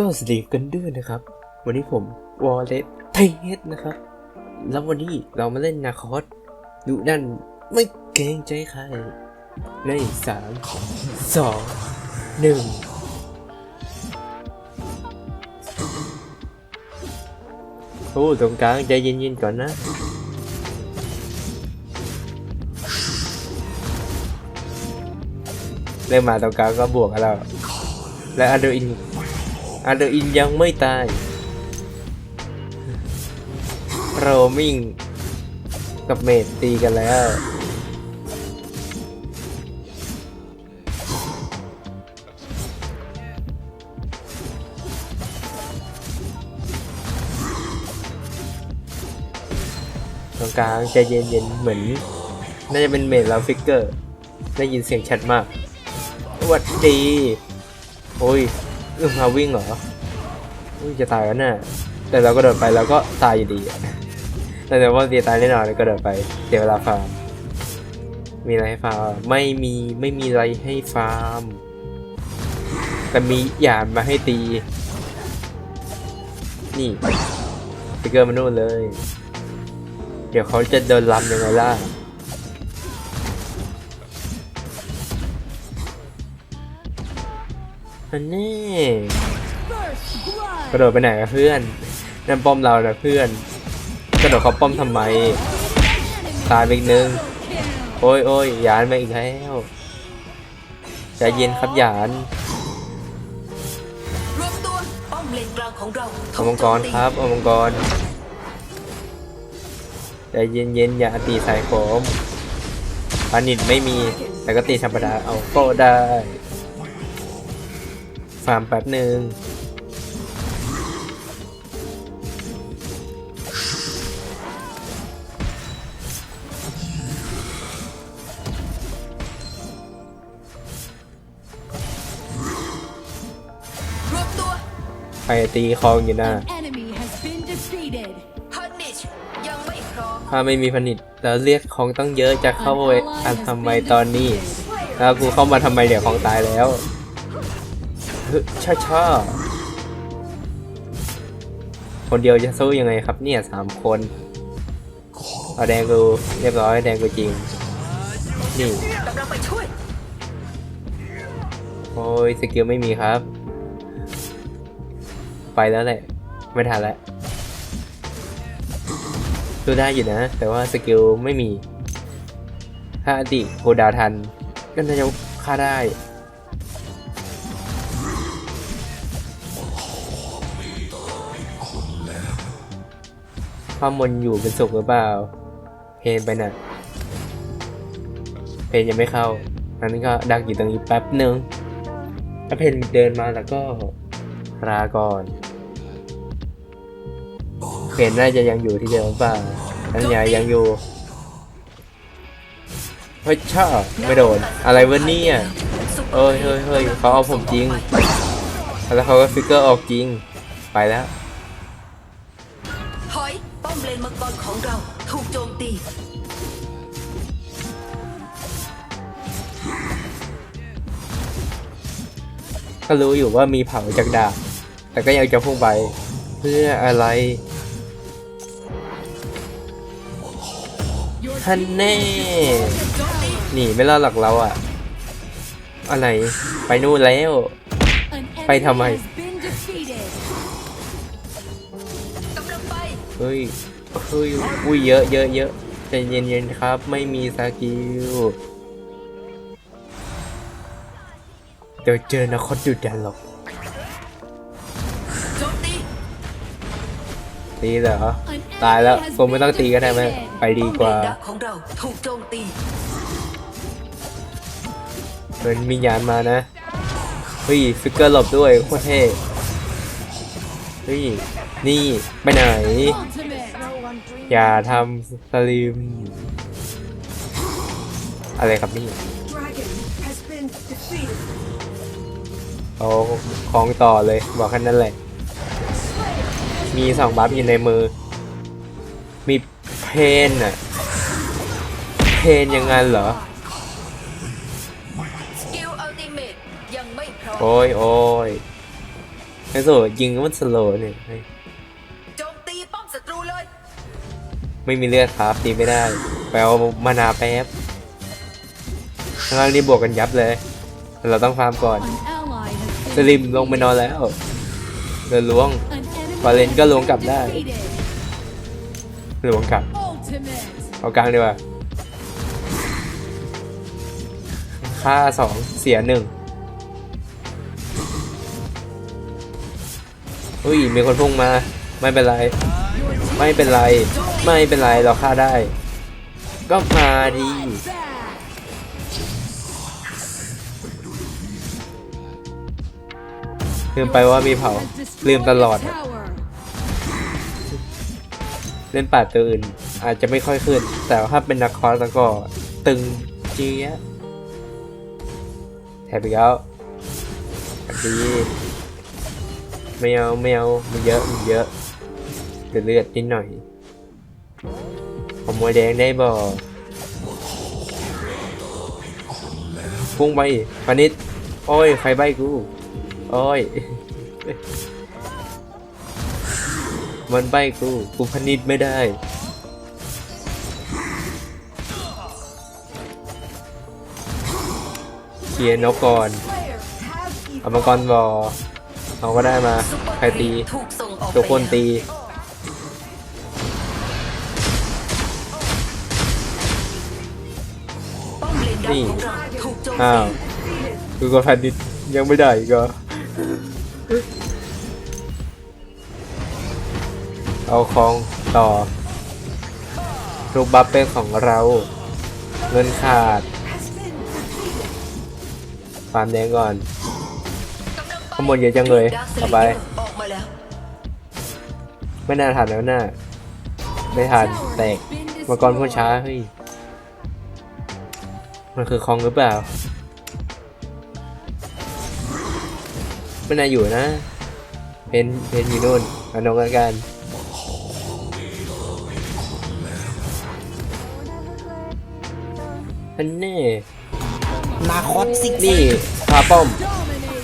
ก็สวัสดีกันด้วยนะครับ วันนี้ผมวอลเลตเทสนะครับ แล้ววันนี้เรามาเล่นนาคอสดูดันไม่เกรงใจใคร ในสามสองหนึ่งโอ้ตรงกลางใจเย็นๆก่อนนะเริ่มมาตรงกลางก็บวกกันแล้ว และอันเดอร์อิน อันเดอร์อินยังไม่ตายโรมิงกับเมดตีกันแล้วตรงกลางใจเย็นๆเหมือน น่าจะเป็นเมดแล้วฟิกเกอร์ ได้ยินเสียงชัดมากสวัสดี โอ้ย เออมาวิ่งเหรออุ้ยจะตายแล้วน่ะแต่เราก็โดดไปเราก็ตายอยู่ดีแต่เดี๋ยวว่าตีตายแน่นอนก็โดดไปเสียเวลาฟาร์ม มีอะไรให้ฟาร์ม ไม่มีไม่มีอะไรให้ฟาร์ม แต่มีหยานมาให้ตี นี่สติกเกอร์มานู่นเลย เดี๋ยวเขาจะเดินลำยังไงล่ะ อันนี้กระโดดไปไหนอะเพื่อนนั่นป้อมเรานะเพื่อน กระโดดเขาป้อมทำไมตายไปอีกนึงโอ้ยโอ้ยหยานมาอีกแล้วใจเย็นครับหยานอมเลนกลางของเราเอามังกรครับเอามังกรใจเย็นเย็นๆอย่าตีสายผมปานิดไม่มีแต่ก็ตีธรรมดาเอาก็ได้ ฟาร์มแป๊บหนึ่งรวมตัวใครตีคลองอยู่นะ enemy has been defeated. ฮันนิชยังไม่พร้อมถ้าไม่มีผนิตแล้วเรียกของต้องเยอะจะเข้าไปอันทำไมตอนนี้ แล้วกูเข้ามาทำไมเดี๋ยวของตายแล้ว เฮ้ยช่าช่าคนเดียวจะสู้ยังไงครับเนี่ยสามคนเอาแดงกูเรียบร้อยแดงกูจริง นี่โอ้ยสกิลไม่มีครับ ไปแล้วแหละ ไม่ทันแล้วดูได้อยู่นะ แต่ว่าสกิลไม่มี ถ้าอดีโคดาทัน ก็น่าจะฆ่าได้ ความนอยู่เป็นสุขหรือเปล่า เพนไปน่ะ เพนยังไม่เข้านั้นก็ดักอยู่ตรงนี้แป๊บหนึ่งถ้าเพนเดินมาแล้วก็ลาก่อน เพนน่าจะยังอยู่ที่เดิมเปล่านั้นยายยังอยู่เฮ้ยช่าไม่โดน อะไรวะเนี่ยเอ้ยเฮ้ยเฮ้ยเขาเอาผมจริง แล้วเขาก็ฟิกเกอร์ออกจริง ไปแล้ว ตี ก็รู้อยู่ว่ามีเผาจากดาบ แต่ก็ยังจะพุ่งไป เพื่ออะไรท่านแน่ หนีไม่รอดหลักเราอะอะไร ไปนู่นแล้ว an Phải enemy thầm mày. has been defeated. กำไปเฮ้ย เฮ้ยอุ้ยเยอะเยอะเยอะใจเย็นๆครับ ไม่มีสกิลเดี๋ยวเจอนะคตดุดันหรอกโจมตีตีเหรอ An ตายแล้ว enemy has คงไม่ต้องตีก็ได้ไหม defeated. ไปดีกว่าป้อมเลนดักของเราถูกโจมตีเหมือนมียานมานะเฮ้ยฟิกเกอร์หลบด้วยโคตรเท่เฮ้ยนี่ไปไหน Ultimate. อย่าทำสลิมอะไรครับนี่ Dragon has been defeated เอาของต่อเลยบอกแค่นั้นแหละ มีสองบัฟอยู่ในมือ มีเพนอะเพนยังไงเหรอสกิลอัลติเมตยังไม่พร้อมโอ้ยโอ้ยไอ้โซยิงแล้วมันสโลว์เนี่ย ไม่มีเลือดครับตีไม่ได้ไปเอามานาแป๊บข้างล่างนี่บวกกันยับเลย เราต้องฟาร์มก่อน สลิมลงไปนอนแล้วเดินล้วงฟาเลนก็ล้วงกลับได้ล้วงกลับ เอากลางดีกว่าค่าสองเสียหนึ่งอุ้ยมีคนพุ่งมา ไม่เป็นไร ไม่เป็นไร ไม่เป็นไรเราฆ่าได้ ก็มาดีลืมไปว่ามีเผา ลืมตลอด เล่นป่าตัวอื่น อาจจะไม่ค่อยขึ้น แต่ถ้าเป็นนักคอร์สแล้วก็ตึงเจี๊ยแถบอีกแล้วดีไม่เอาไม่เอามันเยอะมันเยอะ เดือดเลือดนิดหน่อย ผมมวยแดงได้บ่พุ่งไปพานิดโอ้ยใครใบกู โอ้ย มันใบกู กูพนิดไม่ได้เคลียร์นกก่อน เอามังกรบอ เอาก็ได้มาซุปเปอร์ใครตีถูกส่งออกไปทุกคนตี นดักนี่ของเราถูกโจมอ้าตีวคือกดพนิดยังไม่ได้อีกเหรอเอาของต่อรูปบัฟเป็นของเรา เงินขาดฟาร์มแดงก่อนขโมยเยอะจังเลยดาร์คต่อไปสเลเยอร์ออกมาแล้วไม่น่าทันแล้วน่าไม่ทันแตกมังกรพูดช้าเฮ้ย มันคือคองหรือเปล่าไม่น่าอยู่นะเพนเพนอยู่นู่นเอานงกันกันอันแน่นาคอสซิกนี่พาป้อม Dominating.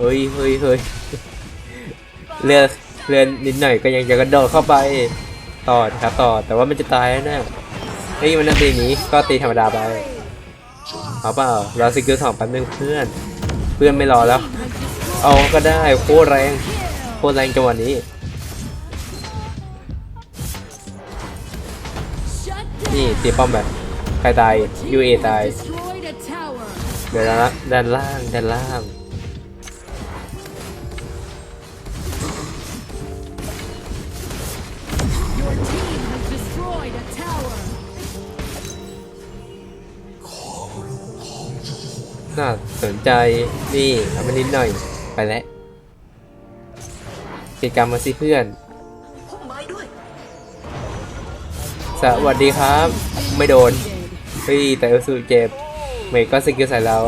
เฮ้ยเฮ้ยเฮ้ยเรือ เรือนนิดหน่อยก็ยังจะกระโดดเข้าไปต่อครับต่อแต่ว่ามันจะตายแล้วนะเฮ้ยมันนั่นตีนี้ก็ตีธรรมดาไปเอาเปล่าเราสกิลสองแป๊บนึงเพื่อน เพื่อนไม่รอแล้ว เอาก็ได้โคตรแรงโคตรแรงจังหวะนี้นี่ตีป้อมแบบใครตายยูเอตายเดี๋ยวนะด้านล่างด้านล่าง น่าสนใจนี่ทำมานิดหน่อยไปแล้วกิจกรรมมาสิเพื่อนพุ่มไม้ด้วยสวัสดีครับ ไม่โดนเฮ้ยแต่เอลสูเจ็บเมย์ก็สกิลใส่เรา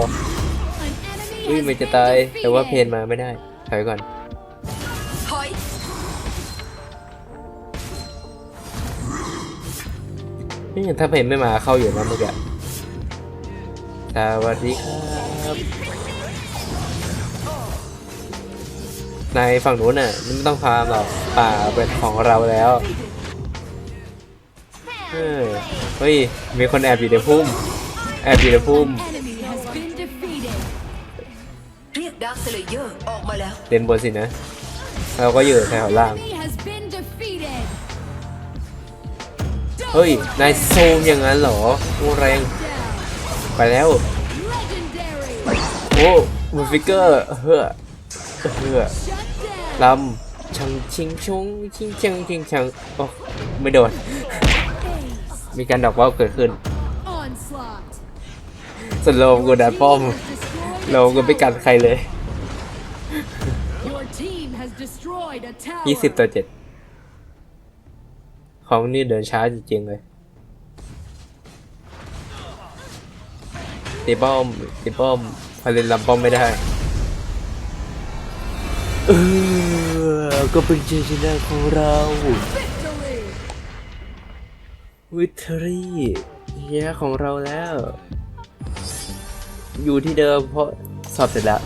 An enemy เฮ้ย has มันจะ been ตายแต่ว่าเพน defeated. มาไม่ได้ถอยก่อนถอยนี่ถ้าเพนไม่มาเข้าอยู่นะเมื่อกี้สวัสดีครับ ในฝั่งนู้นน่ะไม่ต้องฟามหรอกป่าเป็นของเราแล้วเออเฮ้ยมีคนแอบอยู่ในพุ่ม แอบอยู่ในพุ่มเรียกดาร์คเลเยอร์ออกมาแล้วเล่นบนสินะ เราก็อยู่แถวล่าง เฮ้ย นายซูมอย่างนั้นเหรอโอ้แรง ไปแล้ว โอ้มูฟิกเกอร์เฮ้อเฮ้อลำชังชิงชงชิงชังชิงชังโอ้ไม่โดน มีการดอกว่าวเกิดขึ้นสโลมกูดันป้อม Has destroyed เราก็ไม่กันใครเลยยี่สิบต่อเจ็ดของนี่เดินช้าจริงๆเลย ตีป้อมตีป้อมพาเลนลำป้อมไม่ได้เออก็เป็นชัยชนะของเราวิทรีเฮียของเราแล้ว อยู่ที่เดิมเพราะสอบเสร็จแล้ว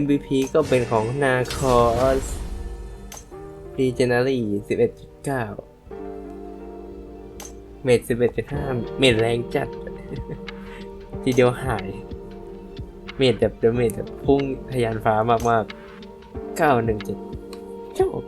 MVP ก็เป็นของนาคอสดีเจนารี11.9 เมตรสิบเอ็ดจุดห้าเมตรแรงจัด ทีเดียวหาย เมตรแบบเดเมตรแบบพุ่งทะยานฟ้ามากๆเก้าหนึ่งเจ็ดจบ